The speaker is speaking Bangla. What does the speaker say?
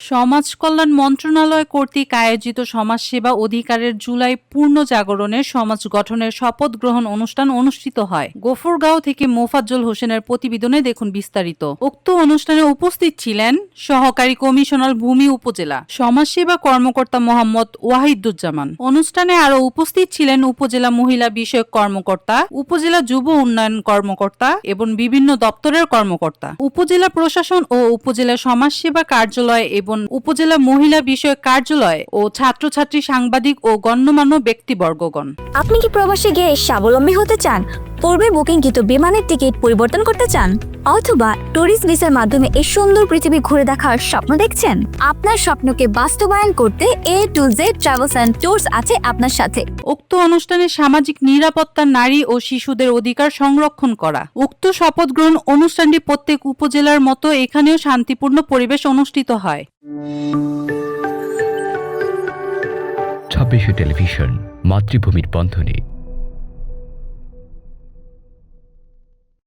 সমাজ কল্যাণ মন্ত্রণালয় কর্তৃক আয়োজিত সমাজসেবা অধিকারের জুলাই পূর্ণ জাগরণের সমাজ গঠনের শপথ গ্রহণ অনুষ্ঠান অনুষ্ঠিত হয়। গফরগাঁও থেকে মোফাজ্জল হোসেনের প্রতিবেদনে দেখুন বিস্তারিত। উক্ত অনুষ্ঠানে উপস্থিত ছিলেন সহকারী কমিশনার ভূমি উপজেলা সমাজসেবা কর্মকর্তা মোহাম্মদ ওয়াহিদুজ্জামান। অনুষ্ঠানে আরও উপস্থিত ছিলেন উপজেলা মহিলা বিষয়ক কর্মকর্তা, উপজেলা যুব উন্নয়ন কর্মকর্তা এবং বিভিন্ন দপ্তরের কর্মকর্তা। উপজেলা প্রশাসন ও উপজেলা সমাজসেবা কার্যালয় এবং উপজেলা মহিলা বিষয়ক কার্যালয় ও ছাত্রছাত্রী সাংবাদিক ও গণ্যমান্য ব্যক্তিবর্গগণ। আপনি কি প্রবাসে গিয়ে স্বাবলম্বী হতে চান? পূর্বে বুকিংকৃত বিমানের টিকিট পরিবর্তন করতে চান অথবা ট্যুরিস্ট ভিসার মাধ্যমে এই সুন্দর পৃথিবী ঘুরে দেখার স্বপ্ন দেখছেন? আপনার স্বপ্নকে বাস্তবায়ন করতে A to Z travels and tours আছে আপনার সাথে। উক্ত অনুষ্ঠানে সামাজিক নিরাপত্তা নারী ও শিশুদের অধিকার সংরক্ষণ করা। উক্ত শপথ গ্রহণ অনুষ্ঠানটি প্রত্যেক উপজেলার মতো এখানেও শান্তিপূর্ণ পরিবেশ অনুষ্ঠিত হয়। ছাব্বিশে টেলিভিশন মাতৃভূমির বন্ধনে।